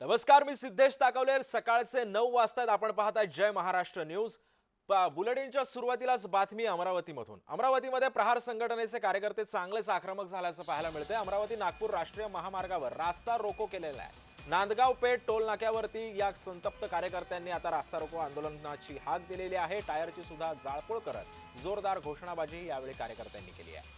नमस्कार मी सिद्धेश ताकवले सकाळचे नऊ वाजतायत. आपण पाहताय जय महाराष्ट्र न्यूज. बुलेटिनच्या सुरुवातीलाच बातमी अमरावतीमधून. अमरावतीमध्ये प्रहार संघटनेचे कार्यकर्ते चांगलेच आक्रमक झाल्याचं पाहायला मिळतंय. अमरावती नागपूर राष्ट्रीय महामार्गावर रास्ता रोको केलेला आहे. नांदगाव पेठ टोल नाक्यावरती या संतप्त कार्यकर्त्यांनी आता रास्ता रोको आंदोलनाची हाक दिलेली आहे. टायरची सुद्धा जाळपोळ करत जोरदार घोषणाबाजी यावेळी कार्यकर्त्यांनी केली आहे.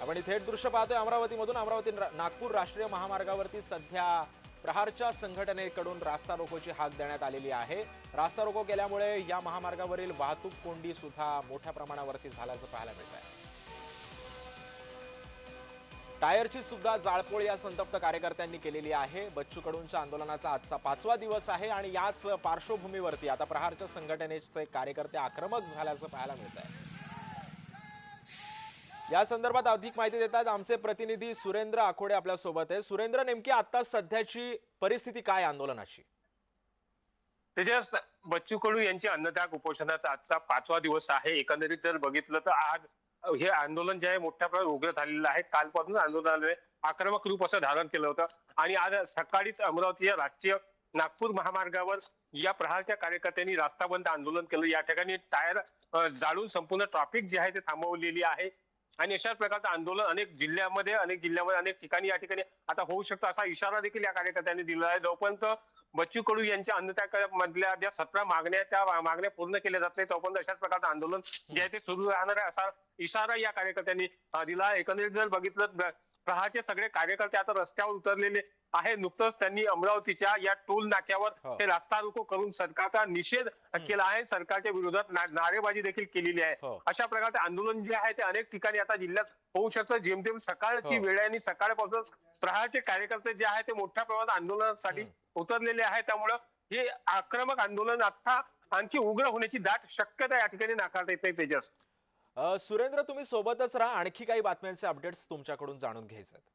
आपण थेट दृश्य पाहतोय. अमरावतीमधून अमरावती नागपूर राष्ट्रीय महामार्गावरती सध्या प्रहारच्या संघटनेकडून रास्ता रोकोची हाक देण्यात आलेली आहे. रास्ता रोको केल्यामुळे या महामार्गावरील वाहतूक कोंडी सुद्धा मोठ्या प्रमाणावरती झाल्याचं पाहायला मिळत आहे टायरची सुद्धा जाळपोळ या संतप्त कार्यकर्त्यांनी केलेली आहे. बच्चू कडूंच्या आंदोलनाचा आजचा पाचवा दिवस आहे आणि याच पार्श्वभूमीवरती आता प्रहारच्या संघटनेचे कार्यकर्ते आक्रमक झाल्याचं पाहायला मिळत आहे या संदर्भात अधिक माहिती देतात आमचे प्रतिनिधी सुरेंद्र आखोडे आपल्यासोबत आहे सुरेंद्र नेमकी आता सध्याची परिस्थिती काय आंदोलनाची? त्याच्यात बच्चू कडू यांची अन्नत्याग उपोषणाचा आजचा पाचवा दिवस आहे. एकंदरीत जर बघितलं तर आज हे आंदोलन जे आहे मोठ्या प्रमाणात उग्र झालेलं आहे. कालपासून आंदोलनाने आक्रमक रूप असं धारण केलं होतं. आणि आज सकाळीच अमरावती या राष्ट्रीय नागपूर महामार्गावर या प्रहारच्या कार्यकर्त्यांनी रास्ता बंद आंदोलन केलं. या ठिकाणी टायर जाळून संपूर्ण ट्रॅफिक जे आहे ते थांबवलेली आहे. आणि अशाच प्रकारचं आंदोलन अनेक जिल्ह्यामध्ये अनेक जिल्ह्यामध्ये अनेक ठिकाणी या ठिकाणी आता होऊ शकतं असा इशारा देखील या कार्यकर्त्यांनी दिला आहे. जोपर्यंत बच्चू कडू यांच्या अन्नत्याग मधल्या ज्या सतरा मागण्या त्या मागण्या पूर्ण केल्या जात नाही तोपर्यंत अशाच प्रकारचं आंदोलन जे आहे ते सुरू राहणार आहे असा इशारा या कार्यकर्त्यांनी दिला एकंदरीत जर बघितलं प्रहारचे सगळे कार्यकर्ते आता रस्त्यावर उतरलेले आहे नुकतंच त्यांनी अमरावतीच्या या टोल नाक्यावर हो. हे रास्ता रोको करून सरकारचा निषेध केला आहे. सरकारच्या विरोधात नारेबाजी देखील केलेली आहे. हो. अशा प्रकारचे आंदोलन जे आहे ते अनेक ठिकाणी आता जिल्ह्यात होऊ शकतं. जेमतेम सकाळची हो. वेळ आहे आणि सकाळपासून प्रहारचे कार्यकर्ते जे आहे ते मोठ्या प्रमाणात आंदोलनासाठी उतरलेले आहे त्यामुळं हे आक्रमक आंदोलन आता आणखी उग्र होण्याची दाट शक्यता या ठिकाणी नाकारता येते तेजस. अ, सुरेंद्र तुम्ही सोबतच राहा. आणखी काही बातम्यांचे अपडेट्स तुमच्याकडून जाणून घ्यायचे आहेत